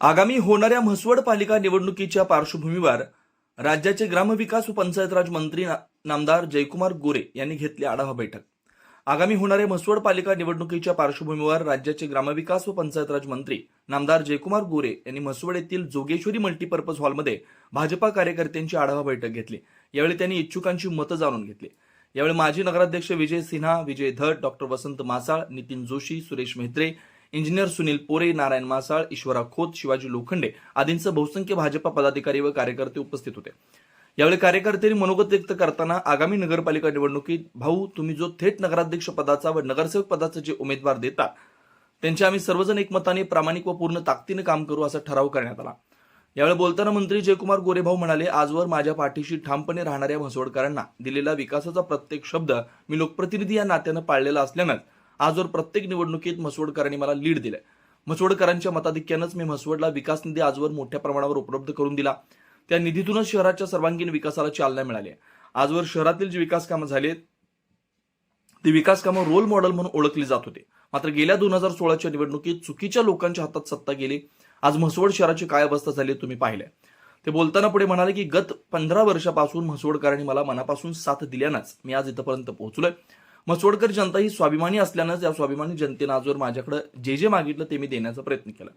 आगामी होणाऱ्या म्हसवड पालिका निवडणुकीच्या पार्श्वभूमीवर राज्याचे ग्रामविकास व पंचायत राज मंत्री ना- नामदार जयकुमार गोरे यांनी घेतली आढावा बैठक. आगामी होणाऱ्या म्हसवड पालिका निवडणुकीच्या पार्श्वभूमीवर राज्याचे ग्रामविकास व पंचायत राज मंत्री नामदार जयकुमार गोरे यांनी म्हसवड येथील जोगेश्वरी मल्टीपर्पज हॉलमध्ये भाजपा कार्यकर्त्यांची आढावा बैठक घेतली. यावेळी त्यांनी इच्छुकांची मतं जाणून घेतली. यावेळी माजी नगराध्यक्ष विजय सिन्हा विजय धट डॉक्टर वसंत मासाळ नितीन जोशी सुरेश मेहत्रे इंजिनियर सुनील पोरे नारायण मासाळ ईश्वरा खोत शिवाजी लोखंडे आदींसह बहुसंख्य भाजपा पदाधिकारी व कार्यकर्ते उपस्थित होते. यावेळी कार्यकर्त्यांनी मनोगत व्यक्त करताना आगामी नगरपालिका निवडणुकीत भाऊ तुम्ही जो थेट नगराध्यक्ष पदाचा व नगरसेवक पदाचे जे उमेदवार देता त्यांचे आम्ही सर्वजण एकमताने प्रामाणिक व पूर्ण ताकदीने काम करू असा ठराव करण्यात आला. यावेळी बोलताना मंत्री जयकुमार गोरेभाऊ म्हणाले आजवर माझ्या पाठीशी ठामपणे राहणाऱ्या म्हसवडकरांना दिलेला विकासाचा प्रत्येक शब्द मी लोकप्रतिनिधी या नात्यानं पाळलेला असल्यानं आजवर प्रत्येक निवडणुकीत म्हसवडकरांनी मला लीड दिलंय. म्हसवडकरांच्या मताधिक्यानंच मी म्हसवडला विकास निधी आजवर मोठ्या प्रमाणावर उपलब्ध करून दिला. त्या निधीतूनच शहराच्या सर्वांगीण विकासाला चालना मिळाली आजवर शहरातील जी विकास कामं झाली आहेत, ती विकास कामं रोल मॉडेल म्हणून ओळखली जात होते. मात्र गेल्या दोन हजार सोळाच्या निवडणुकीत चुकीच्या लोकांच्या हातात सत्ता गेली. आज म्हसवड शहराची काय अवस्था झाली तुम्ही पाहिलंय. ते बोलताना पुढे म्हणाले की गत पंधरा वर्षापासून म्हसवडकरांनी मला मनापासून साथ दिल्यानंच मी आज इथपर्यंत पोहोचलोय. म्हसवडकर जनता ही स्वाभिमानी असल्यानंच या स्वाभिमानी जनतेनं आजवर माझ्याकडे जे जे मागितलं ते मी देण्याचा प्रयत्न केला.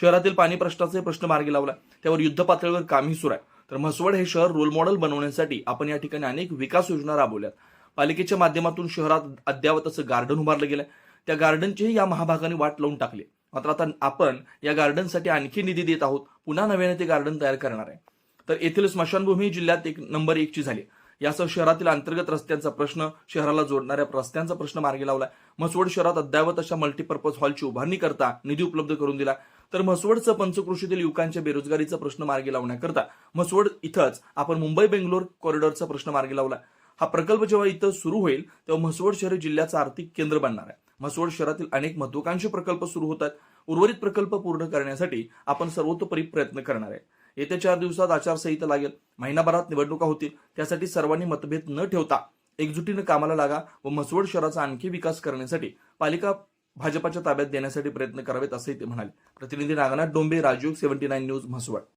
शहरातील पाणी प्रश्नाचे प्रश्न मार्गी लावला. त्यावर युद्ध पातळीवर कामही सुरू आहे. तर म्हसवड हे शहर रोल मॉडेल बनवण्यासाठी आपण या ठिकाणी अनेक विकास योजना राबवल्यात. पालिकेच्या माध्यमातून शहरात अद्यावत असं गार्डन उभारलं गेलं त्या गार्डनचीही या महाभागाने वाट लावून टाकली. मात्र आता आपण या गार्डनसाठी आणखी निधी देत आहोत. पुन्हा नव्याने ते गार्डन तयार करणार आहे. तर येथील स्मशानभूमी जिल्ह्यात एक नंबर एकची झाली. यासह शहरातील अंतर्गत रस्त्यांचा प्रश्न शहराला जोडणाऱ्या रस्त्यांचा प्रश्न मार्गी लावला म्हसवड शहरात अद्यावत अशा मल्टीपर्पज हॉलची उभारणी करता निधी उपलब्ध करून दिला तर म्हसवडचं पंचकृषीतील युवकांच्या बेरोजगारीचा प्रश्न मार्गी लावण्याकरता म्हसवड इथंच आपण मुंबई बेंगलोर कॉरिडॉरचा प्रश्न मार्गी लावला हा प्रकल्प जेव्हा इथं सुरू होईल तेव्हा म्हसवड शहर जिल्ह्याचं आर्थिक केंद्र बनणार आहे. म्हसवड शहरातील अनेक महत्वाकांक्षी प्रकल्प सुरू होतात. उर्वरित प्रकल्प पूर्ण करण्यासाठी आपण सर्वतोपरी प्रयत्न करणार आहे. येत्या चार दिवसात आचारसंहिता लागेल. महिनाभरात निवडणुका होतील. त्यासाठी सर्वांनी मतभेद न ठेवता एकजुटीनं कामाला लागा व म्हसवड शहराचा आणखी विकास करण्यासाठी पालिका भाजपाच्या ताब्यात देण्यासाठी प्रयत्न करावेत असंही ते म्हणाले. प्रतिनिधी Nagnath Dombe Rajyog seventy nine news Mhaswad.